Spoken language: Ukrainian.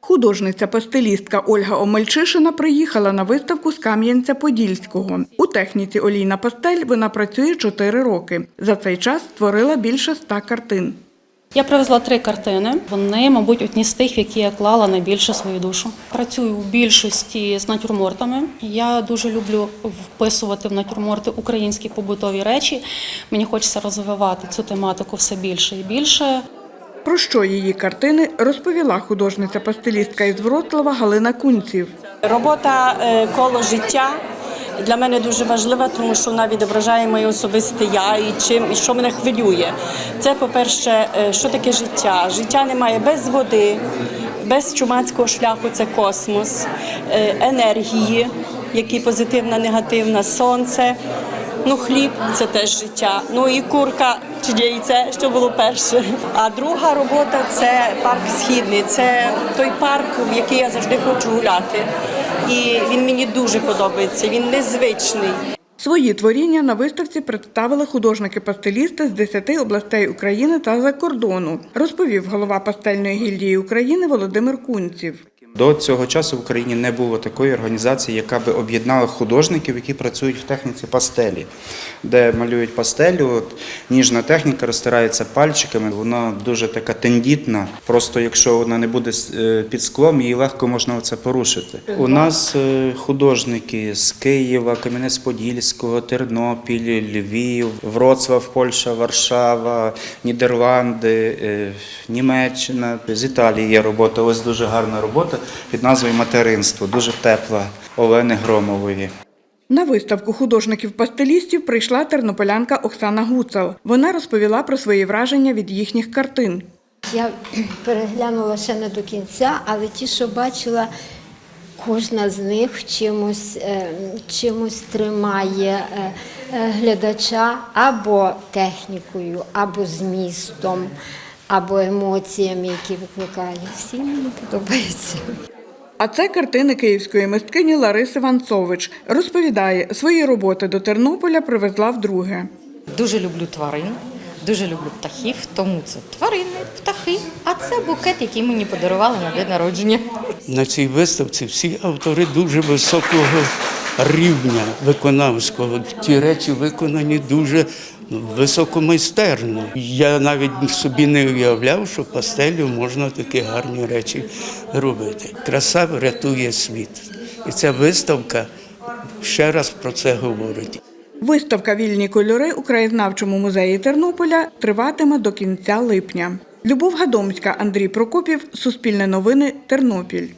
Художниця-пастелістка Ольга Омельчишина приїхала на виставку з Кам'янця-Подільського. У техніці олійна пастель вона працює 4 роки. За цей час створила більше ста картин. Я привезла три картини. Вони, мабуть, одні з тих, які я клала найбільше свою душу. Працюю в більшості з натюрмортами. Я дуже люблю вписувати в натюрморти українські побутові речі. Мені хочеться розвивати цю тематику все більше і більше. Про що її картини розповіла художниця-пастелістка із Вроцлава Галина Кунців. Робота е, коло життя для мене дуже важлива, тому що вона відображає моє особисте я і чим і що мене хвилює. Це, по-перше, е, що таке життя? Життя немає без води, без чумацького шляху це космос, е, енергії, які позитивна, негативна, сонце. Ну, хліб це теж життя. Ну і курка чи яйце, що було перше. А друга робота це парк східний. Це той парк, в який я завжди хочу гуляти. І він мені дуже подобається. Він незвичний. Свої творіння на виставці представили художники-пастелісти з 10 областей України та за кордону, розповів голова пастельної гільдії України Володимир Кунців. До цього часу в Україні не було такої організації, яка би об'єднала художників, які працюють в техніці пастелі, де малюють пастелю. От, ніжна техніка розтирається пальчиками, вона дуже така тендітна. Просто якщо вона не буде е, під склом, її легко можна це порушити. У нас е, художники з Києва, Кам'янець-Подільського, Тернопіль, Львів, Вроцлав, Польща, Варшава, Нідерланди, е, Німеччина. З Італії є робота. Ось дуже гарна робота під назвою Материнство, дуже тепла Олени Громової. На виставку художників-пастелістів прийшла тернополянка Оксана Гуцал. Вона розповіла про свої враження від їхніх картин. Я переглянула ще не до кінця, але ті, що бачила, кожна з них чимось, е, чимось тримає е, е, глядача або технікою, або змістом, або емоціями, які викликає. Всі мені подобаються. А це картини київської мисткині Лариси Ванцович. Розповідає, свої роботи до Тернополя привезла вдруге. Дуже люблю тварин, дуже люблю птахів, тому це тварини, птахи. А це букет, який мені подарували на день народження. На цій виставці всі автори дуже високого рівня виконавського. Ті речі виконані дуже високомайстерно. Я навіть собі не уявляв, що пастелю можна такі гарні речі робити. Краса врятує світ. І ця виставка ще раз про це говорить. Виставка Вільні кольори у краєзнавчому музеї Тернополя триватиме до кінця липня. Любов Гадомська, Андрій Прокопів, Суспільне новини, Тернопіль.